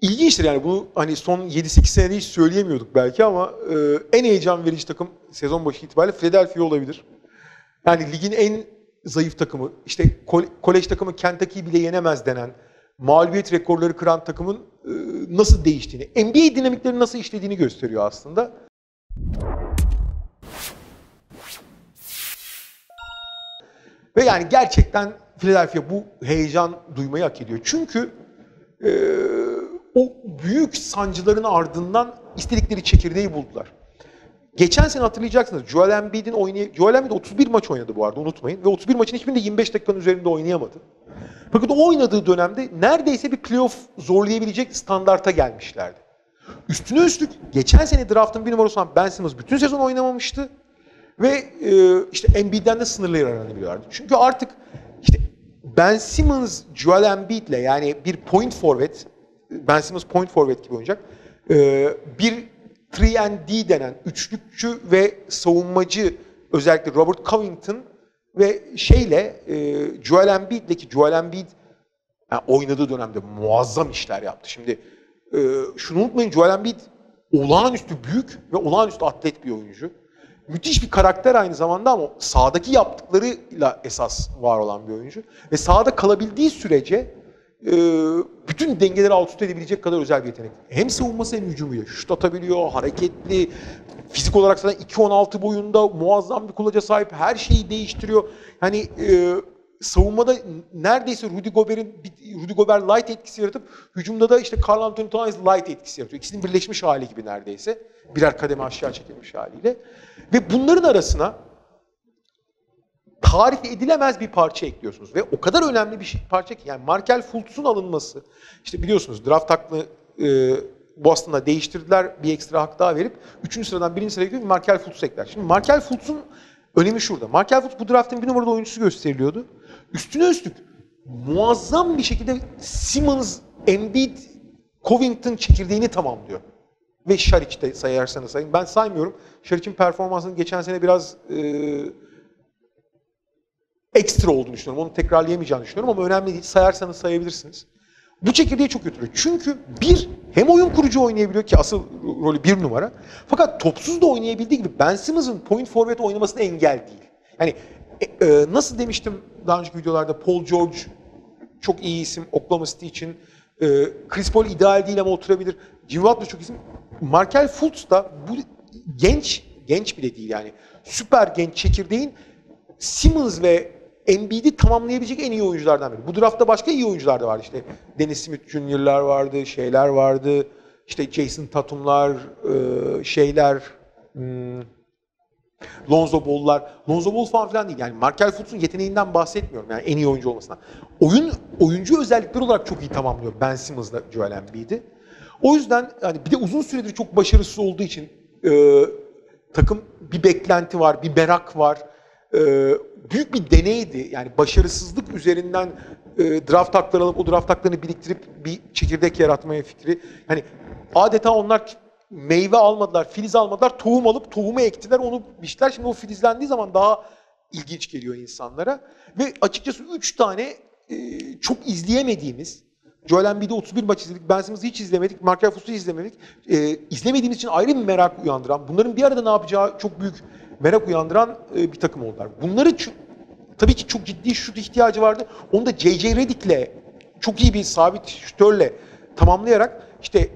İlginçtir yani bunu hani son 7-8 senede hiç söyleyemiyorduk belki ama e, en heyecan verici takım sezon başı itibariyle Philadelphia olabilir. Yani ligin en zayıf takımı, işte kol- kolej takımı Kentucky'yi bile yenemez denen, mağlubiyet rekorları kıran takımın e, nasıl değiştiğini, NBA dinamiklerinin nasıl işlediğini gösteriyor aslında. Ve yani gerçekten Philadelphia bu heyecan duymayı hak ediyor. Çünkü e, o büyük sancıların ardından istedikleri çekirdeği buldular. Geçen sene hatırlayacaksınız Joel Embiid'in oynay Joel Embiid 31 maç oynadı bu arada unutmayın ve 31 maçın hiçbirinde 25 dakikanın üzerinde oynayamadı. Fakat o oynadığı dönemde neredeyse bir playoff zorlayabilecek standarta gelmişlerdi. Üstüne üstlük geçen sene draftın bir numarası olan Ben Simmons bütün sezon oynamamıştı. Ve e, işte Embiid'den de sınırlı yer aranabiliyorlardı. Çünkü artık işte Ben Simmons, Joel Embiid'le yani bir point forvet, Ben Simmons point forvet gibi oynayacak. E, bir 3 D denen üçlükçü ve savunmacı özellikle Robert Covington ve şeyle e, Joel Embiid'le ki Joel Embiid yani oynadığı dönemde muazzam işler yaptı. Şimdi e, şunu unutmayın Joel Embiid olağanüstü büyük ve olağanüstü atlet bir oyuncu. Müthiş bir karakter aynı zamanda ama sahadaki yaptıklarıyla esas var olan bir oyuncu. Ve sahada kalabildiği sürece e, bütün dengeleri alt üst edebilecek kadar özel bir yetenek. Hem savunması hem hücumuyla. Şut atabiliyor, hareketli, fizik olarak zaten 2.16 boyunda muazzam bir kulaca sahip, her şeyi değiştiriyor. Hani e, savunmada neredeyse Rudy Gobert'in Rudy Gobert light etkisi yaratıp hücumda da işte Karl Anthony Towns light etkisi yaratıyor. İkisinin birleşmiş hali gibi neredeyse. Birer kademe aşağı çekilmiş haliyle. Ve bunların arasına tarif edilemez bir parça ekliyorsunuz. Ve o kadar önemli bir şey, parça ki yani Markel Fultz'un alınması. işte biliyorsunuz draft hakkını e, Boston'da değiştirdiler. Bir ekstra hak daha verip 3. sıradan 1. sıraya gidiyor Markel Fultz ekler. Şimdi Markel Fultz'un önemi şurada. Markel Fultz bu draftın bir numaralı oyuncusu gösteriliyordu. Üstüne üstlük muazzam bir şekilde Simmons, Embiid, Covington çekirdeğini tamamlıyor. Ve Şaric sayarsanız sayın. Ben saymıyorum. Şaric'in performansının geçen sene biraz e, ekstra olduğunu düşünüyorum. Onu tekrarlayamayacağını düşünüyorum ama önemli değil. Sayarsanız sayabilirsiniz. Bu çekirdeği çok götürüyor. Çünkü bir, hem oyun kurucu oynayabiliyor ki asıl rolü bir numara. Fakat topsuz da oynayabildiği gibi Ben Simmons'ın point forvet oynamasına engel değil. Yani e, e, nasıl demiştim daha önceki videolarda Paul George çok iyi isim Oklahoma City için. E, Chris Paul ideal değil ama oturabilir. Jimmy Butler çok isim. Markel Fultz da bu genç, genç bile değil yani süper genç çekirdeğin Simmons ve Embiid'i tamamlayabilecek en iyi oyunculardan biri. Bu draftta başka iyi oyuncular da vardı işte. Dennis Smith Jr.'lar vardı, şeyler vardı. İşte Jason Tatum'lar, e, şeyler, hmm, Lonzo Ball'lar. Lonzo Ball falan filan değil. Yani Markel Fultz'un yeteneğinden bahsetmiyorum. Yani en iyi oyuncu olmasına. Oyun oyuncu özellikleri olarak çok iyi tamamlıyor Ben Simmons'la Joel Embiid'i. O yüzden yani bir de uzun süredir çok başarısız olduğu için e, takım bir beklenti var, bir merak var. E, büyük bir deneydi. Yani başarısızlık üzerinden e, draft hakları alıp o draft haklarını biriktirip bir çekirdek yaratmaya fikri. Yani adeta onlar meyve almadılar, filiz almadılar, tohum alıp tohumu ektiler, onu biçtiler. Şimdi o filizlendiği zaman daha ilginç geliyor insanlara. Ve açıkçası üç tane e, çok izleyemediğimiz, Joel Embiid'i 31 maç izledik, Ben Simmons'ı hiç izlemedik, Markel Fultz'u izlemedik. E, izlemediğimiz için ayrı bir merak uyandıran, bunların bir arada ne yapacağı çok büyük merak uyandıran e, bir takım oldular. Bunları tabii ki çok ciddi şut ihtiyacı vardı. Onu da J.J. Redick'le çok iyi bir sabit şütörle tamamlayarak işte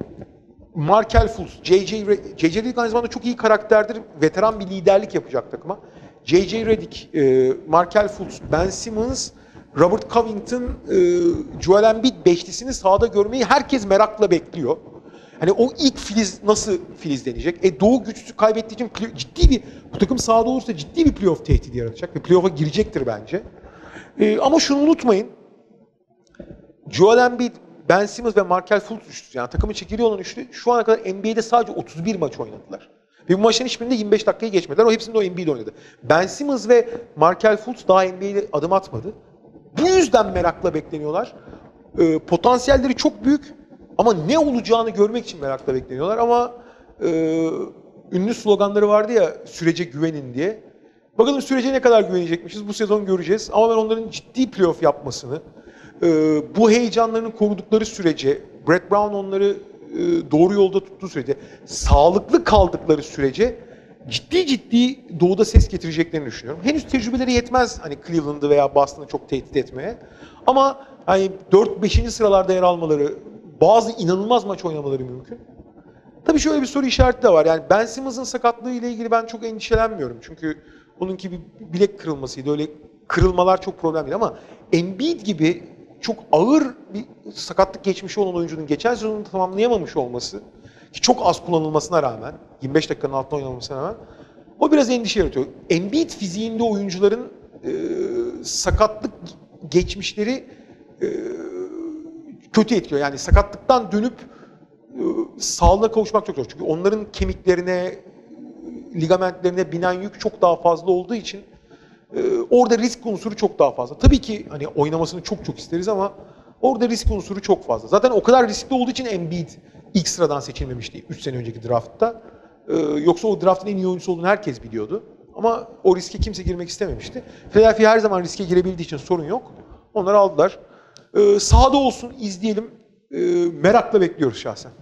Markel Fultz, J.J. Redick aynı zamanda çok iyi karakterdir. Veteran bir liderlik yapacak takıma. J.J. Redick, e, Markel Fultz, Ben Simmons, Robert Covington, e, Joel Embiid beşlisini sahada görmeyi herkes merakla bekliyor. Hani o ilk filiz nasıl filizlenecek? E Doğu güçsüzü kaybettiği için ciddi bir, bu takım sahada olursa ciddi bir playoff tehdidi yaratacak ve playoff'a girecektir bence. E, ama şunu unutmayın. Joel Embiid, Ben Simmons ve Markel Fultz üçlüsü yani takımın çekirdeği olan üçlü şu ana kadar NBA'de sadece 31 maç oynadılar. Ve bu maçların hiçbirinde 25 dakikayı geçmediler. O hepsinde o Embiid oynadı. Ben Simmons ve Markel Fultz daha NBA'de adım atmadı. Bu yüzden merakla bekleniyorlar. E, potansiyelleri çok büyük ama ne olacağını görmek için merakla bekleniyorlar. Ama e, ünlü sloganları vardı ya sürece güvenin diye. Bakalım sürece ne kadar güvenecekmişiz bu sezon göreceğiz. Ama ben onların ciddi playoff yapmasını, e, bu heyecanlarını korudukları sürece Brett Brown onları e, doğru yolda tuttuğu sürece, sağlıklı kaldıkları sürece ciddi ciddi doğuda ses getireceklerini düşünüyorum. Henüz tecrübeleri yetmez hani Cleveland'ı veya Boston'ı çok tehdit etmeye. Ama hani 4-5. sıralarda yer almaları, bazı inanılmaz maç oynamaları mümkün. Tabii şöyle bir soru işareti de var. Yani Ben Simmons'ın sakatlığı ile ilgili ben çok endişelenmiyorum. Çünkü onunki bir bilek kırılmasıydı. Öyle kırılmalar çok problem değil ama Embiid gibi çok ağır bir sakatlık geçmişi olan oyuncunun geçen sezonu tamamlayamamış olması ki çok az kullanılmasına rağmen 25 dakikanın altında oynanmasına rağmen o biraz endişe yaratıyor. Embiid fiziğinde oyuncuların e, sakatlık geçmişleri e, kötü etkiliyor. Yani sakatlıktan dönüp e, sağlığına kavuşmak çok zor. Çünkü onların kemiklerine, ligamentlerine binen yük çok daha fazla olduğu için e, orada risk unsuru çok daha fazla. Tabii ki hani oynamasını çok çok isteriz ama orada risk unsuru çok fazla. Zaten o kadar riskli olduğu için Embiid ilk sıradan seçilmemişti 3 sene önceki draftta. E, yoksa o draftın en iyi oyuncusu olduğunu herkes biliyordu. Ama o riske kimse girmek istememişti. Philadelphia her zaman riske girebildiği için sorun yok. Onları aldılar. E, sahada olsun, izleyelim. E, merakla bekliyoruz şahsen.